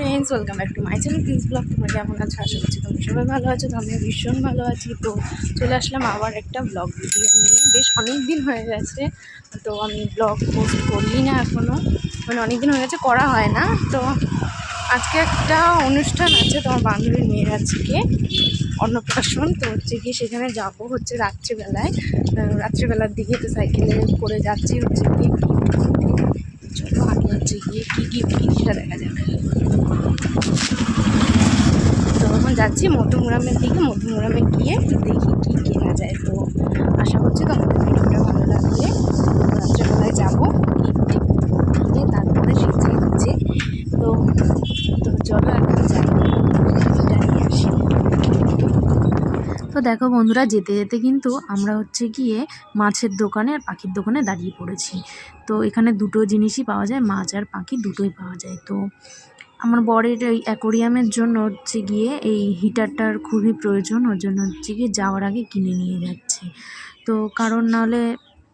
Friends welcome back to my channel please vlog তোমরা কেমন আছো? আশা করছি তোমরা সবাই ভালো আছো তো আমি ভীষণ ভালো আছি। তো চলে আসলাম আবার একটা ব্লগ ভিডিও নিয়ে। বেশ অনেক দিন হয়ে গেছে, তো আমি ব্লগ পোস্ট করি না এখনও মানে অনেক দিন হয়ে গেছে, করা হয় না। তো আজকে একটা অনুষ্ঠান আছে তোমার বান্ধবীর মেয়ের আজকে, অন্নপ্রাশন। তো হচ্ছে গিয়ে সেখানে যাব হচ্ছে রাত্রিবেলায়। রাত্রিবেলার দিকে তো সাইকেলে করে যাচ্ছি, হচ্ছে কি চলো, আগে হচ্ছে গিয়ে কী গিফট জিনিসটা দেখা যাবে তো এখন যাচ্ছি মধুমুরামের দিকে। মধুমুরামে গিয়ে দেখি কী কেনা যায়। তো আশা করছি তোমাদের ভিডিওটা ভালো লাগবে। রাত্রেবেলায় যাব। কিনে তারপরে সেখানে হচ্ছে তো তো চলো এখন যাই। আসি। তো দেখো বন্ধুরা, যেতে যেতে কিন্তু আমরা হচ্ছে গিয়ে মাছের দোকানে আর পাখির দোকানে দাঁড়িয়ে পড়েছি। তো এখানে দুটো জিনিসই পাওয়া যায়, মাছ আর পাখি দুটোই পাওয়া যায়। তো আমার বরের এই অ্যাকোরিয়ামের জন্য হচ্ছে গিয়ে এই হিটারটার খুবই প্রয়োজন, ওর জন্য হচ্ছে গিয়ে যাওয়ার আগে কিনে নিয়ে যাচ্ছে। তো কারণ নাহলে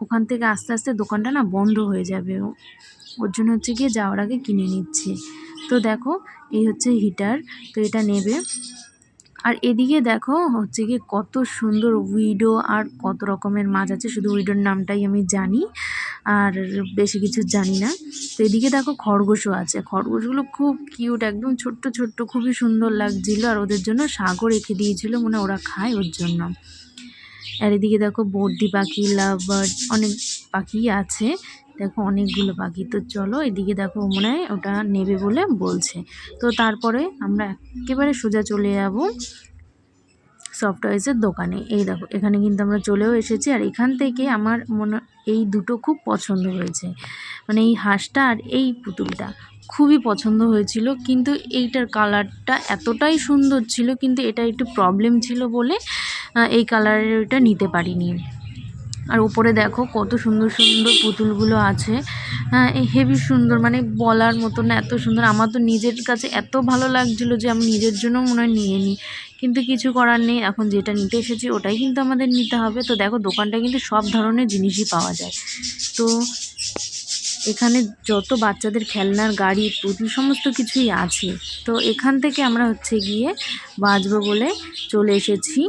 ওখান থেকে আস্তে আস্তে দোকানটা না বন্ধ হয়ে যাবে ওর জন্য হচ্ছে গিয়ে যাওয়ার আগে কিনে নিচ্ছে। তো দেখো, এই হচ্ছে হিটার, তো এটা নেবে। আর এদিকে দেখো হচ্ছে গিয়ে কত সুন্দর উইডো আর কত রকমের মাছ আছে, শুধু উইডোর নামটাই আমি জানি। আর বেশি কিছু জানি না। তো এদিকে দেখো খরগোশও আছে। খরগোশগুলো খুব কিউট একদম ছোট্ট ছোট্ট, খুবই সুন্দর লাগছিল আর ওদের জন্য শাকও রেখে দিয়েছিল মানে ওরা খায় ওর জন্য। আর এদিকে দেখো বর্দি পাখি লাভ বার্ড অনেক পাখি আছে। দেখো অনেকগুলো পাখি। তো চলো এদিকে দেখো মনে হয় ওটা নেবে বলে বলছে। তো তারপরে আমরা একেবারে সোজা চলে যাব সফটওয়্যার্সের দোকানে। এই দেখো, এখানে কিন্তু আমরা চলেও এসেছি আর এখান থেকে আমার মনে, এই দুটো খুব পছন্দ হয়েছে। মানে এই হাঁসটা আর এই পুতুলটা খুবই পছন্দ হয়েছিল, কিন্তু এইটার কালারটা এতটাই সুন্দর ছিল, কিন্তু এটা একটু প্রবলেম ছিল বলে এই কালারের ওইটা নিতে পারিনি। আর উপরে দেখো কত সুন্দর সুন্দর পুতুলগুলো আছে। হ্যাঁ হেভি সুন্দর মানে বলার মতো না, এত সুন্দর। আমার তো নিজের কাছে এত ভালো লাগছিল যে আমি নিজের জন্য মনে হয় নিয়ে নিই কিন্তু কিছু করার নেই, এখন যেটা নিতে এসেছি ওটাই কিন্তু আমাদের নিতে হবে। তো দেখো দোকানটা কিন্তু সব ধরনের জিনিসই পাওয়া যায়। তো এখানে যত বাচ্চাদের খেলনার, গাড়ি পুতুল সমস্ত কিছুই আছে। তো এখান থেকে আমরা হচ্ছে গিয়ে বাঁচবো বলে চলে এসেছি।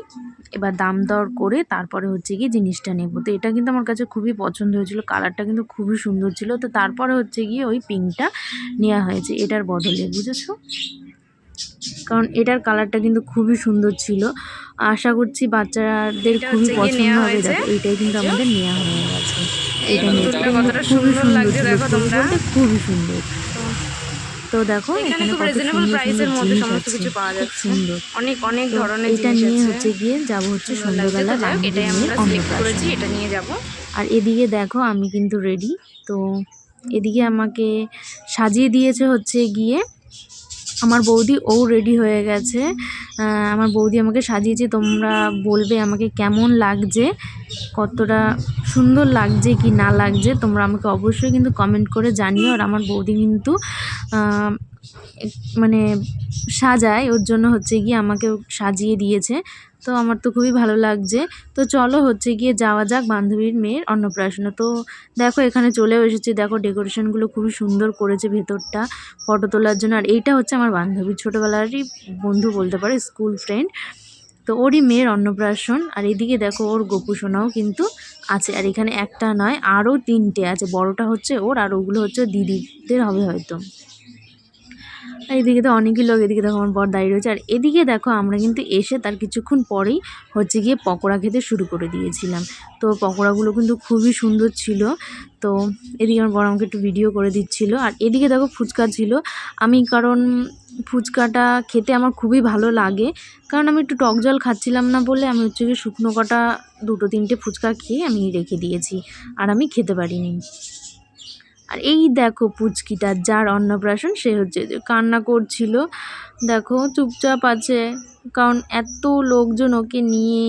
এবার দাম দর করে তারপরে হচ্ছে গিয়ে জিনিসটা নেব। তো এটা কিন্তু আমার কাছে খুবই পছন্দ হয়েছিল, কালারটা কিন্তু খুবই সুন্দর ছিল। তো তারপরে হচ্ছে গিয়ে ওই পিঙ্কটা নেওয়া হয়েছে, এটার বদলে, বুঝেছ? কারণ এটার কালারটা কিন্তু খুবই সুন্দর ছিল। আশা করছি বাচ্চাদের খুবই পছন্দ হবে। দেখো এইটাই কিন্তু আমাদের নেওয়া হয়ে গেছে। এটা খুবই সুন্দর লাগছে দেখো তোমরা। খুবই সুন্দর। তো দেখো এখানে খুব রিজনেবল প্রাইসের মধ্যে সমস্ত কিছু পাওয়া যাচ্ছে। সুন্দর। অনেক অনেক ধরনের এটা নিয়ে হচ্ছে গিয়ে যাব হচ্ছে সন্ধ্যাবেলা এটাই আমরা সিলেক্ট করেছি এটা নিয়ে যাব। আর এদিকে দেখো আমি কিন্তু রেডি তো এদিকে আমাকে সাজিয়ে দিয়েছে হচ্ছে গিয়ে আমার বৌদি ও রেডি হয়ে গেছে। আমার বৌদি আমাকে সাজিয়েছে, তোমরা বলবে আমাকে কেমন লাগছে, কতটা সুন্দর লাগছে কি না লাগছে, তোমরা আমাকে অবশ্যই কিন্তু কমেন্ট করে জানিও। আর আমার বৌদি কিন্তু মানে সাজায়, ওর জন্য হচ্ছে গিয়ে আমাকে সাজিয়ে দিয়েছে। তো আমার তো খুবই ভালো লাগছে। তো চলো হচ্ছে গিয়ে যাওয়া যাক বান্ধবীর মেয়ের অন্নপ্রাশনে। তো দেখো এখানে চলেও এসেছি। দেখো ডেকোরেশনগুলো খুবই সুন্দর করেছে ভেতরটা ফটো তোলার জন্য। আর এইটা হচ্ছে আমার বান্ধবী, ছোটোবেলারই বন্ধু বলতে পারে স্কুল ফ্রেন্ড তো ওরই মেয়ের অন্নপ্রাশন। আর এদিকে দেখো ওর গোপুসোনাও কিন্তু আছে। আর এখানে একটা নয়, আরও তিনটে আছে। বড়টা হচ্ছে ওর, আর ওগুলো হচ্ছে দিদিদের হবে হয়তো। এদিকে তো অনেকই লোক, এদিকে দেখো আমার বর দাঁড়িয়ে রয়েছে। আর এদিকে দেখো আমরা কিন্তু এসে তার কিছুক্ষণ পরেই হচ্ছে গিয়ে পকোড়া খেতে শুরু করে দিয়েছিলাম। তো পকোড়াগুলো কিন্তু খুবই সুন্দর ছিল। তো এদিকে আমার বর আমাকে একটু ভিডিও করে দিচ্ছিল। আর এদিকে দেখো ফুচকা ছিল। আমি কারণ ফুচকাটা খেতে আমার খুবই ভালো লাগে। কারণ আমি একটু টক জল খাচ্ছিলাম না বলে আমি হচ্ছে গিয়ে শুকনো কটা দুটো তিনটে ফুচকা খেয়ে আমি রেখে দিয়েছি। আর আমি খেতে পারিনি। আর এই দেখো পুচকিটা, যার অন্নপ্রাশন সে হচ্ছে কান্না করছিল। দেখো চুপচাপ আছে, কারণ এত লোকজন ওকে নিয়ে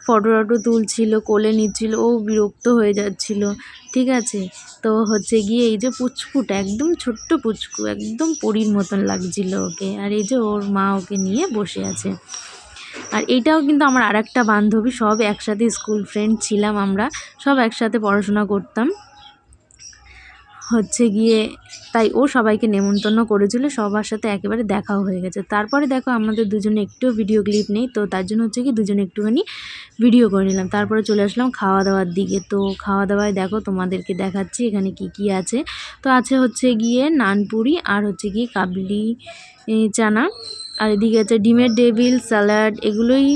ফটো টটো তুলছিল, কোলে নিচ্ছিল, ও বিরক্ত হয়ে যাচ্ছিল, ঠিক আছে? তো হচ্ছে গিয়ে এই যে পুচকুটা, একদম ছোট্ট পুচকু, একদম পরীর মতন লাগছিল ওকে। আর এই যে ওর মা ওকে নিয়ে বসে আছে। আর এটাও কিন্তু আমার আর একটা বান্ধবী, সব একসাথে স্কুল ফ্রেন্ড ছিলাম আমরা, সব একসাথে পড়াশোনা করতাম। হচ্ছে গিয়ে তাই ও সবাইকে নেমন্তন্ন করেছিল, সবার সাথে একেবারে দেখাও হয়ে গেছে। তারপরে দেখো আমাদের দুজনে একটুও ভিডিও ক্লিপ নেই, তো তার জন্য হচ্ছে কি দুজনে একটুখানি ভিডিও করে নিলাম। তারপরে চলে আসলাম খাওয়া দাওয়ার দিকে। তো খাওয়া দাওয়ায় দেখো তোমাদেরকে দেখাচ্ছি এখানে কি কি আছে। তো আছে হচ্ছে গিয়ে নানপুরি আর হচ্ছে গিয়ে কাবলি চানা। আর এদিকে আছে ডিমের ডেভিল স্যালাড, এগুলোই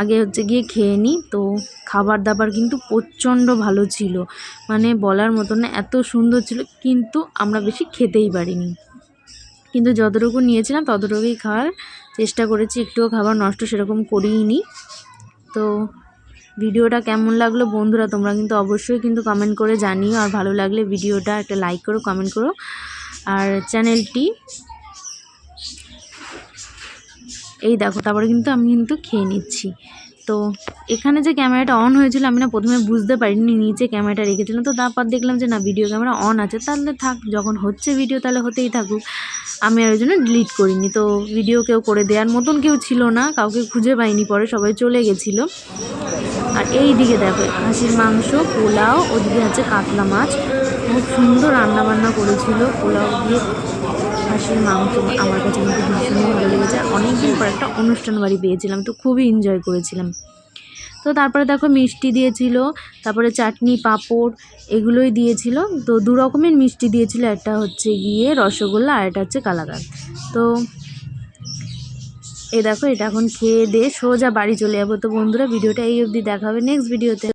আগে হচ্ছে গিয়ে খেয়ে নিই তো খাবার দাবার কিন্তু প্রচণ্ড ভালো ছিল। মানে বলার মতো না, এত সুন্দর ছিল, কিন্তু আমরা বেশি খেতেই পারিনি। কিন্তু যতটুকু নিয়েছিলাম, ততটুকুই খাওয়ার চেষ্টা করেছি। একটুও খাবার নষ্ট সেরকম করিনি তো ভিডিওটা কেমন লাগল বন্ধুরা, তোমরা কিন্তু অবশ্যই কিন্তু কমেন্ট করে জানিও। আর ভালো লাগলে ভিডিওটা একটা লাইক করো কমেন্ট করো। আর চ্যানেলটি এই দেখো, তারপরে কিন্তু আমি কিন্তু খেয়ে নিচ্ছি। তো এখানে যে ক্যামেরাটা অন হয়েছিল, আমি না প্রথমে বুঝতে পারিনি, নিচে ক্যামেরাটা রেখেছিলাম। তো তারপর দেখলাম যে না ভিডিও ক্যামেরা অন আছে, তাহলে থাক, যখন হচ্ছে ভিডিও তাহলে হতেই থাকুক। আমি আর ওই জন্য ডিলিট করিনি। তো ভিডিও কেউ করে দেওয়ার মতন কেউ ছিল না, কাউকে খুঁজে পাইনি, পরে সবাই চলে গেছিল। আর এই দিকে দেখো হাঁসির মাংস, পোলাও, ওদিকে আছে কাতলা মাছ। খুব সুন্দর রান্না বান্না করেছিল, পোলাও দিয়ে। হাঁসির মাংস আমার কাছে কিন্তু ভীষণই ভালো লেগেছে অনেকদিন পর একটা অনুষ্ঠান বাড়ি পেয়েছিলাম, তো খুবই এনজয় করেছিলাম। তো তারপরে দেখো মিষ্টি দিয়েছিল, তারপরে চাটনি, পাঁপড় এগুলোই দিয়েছিল, তো দু রকমের মিষ্টি দিয়েছিল, একটা হচ্ছে গিয়ে রসগোল্লা আর একটা হচ্ছে কালাকাঁদ। তো এ দেখো এটা এখন খেয়ে দিয়ে সোজা বাড়ি চলে যাব। তো বন্ধুরা, ভিডিওটা এই অবধি দেখা হবে। নেক্সট ভিডিওতে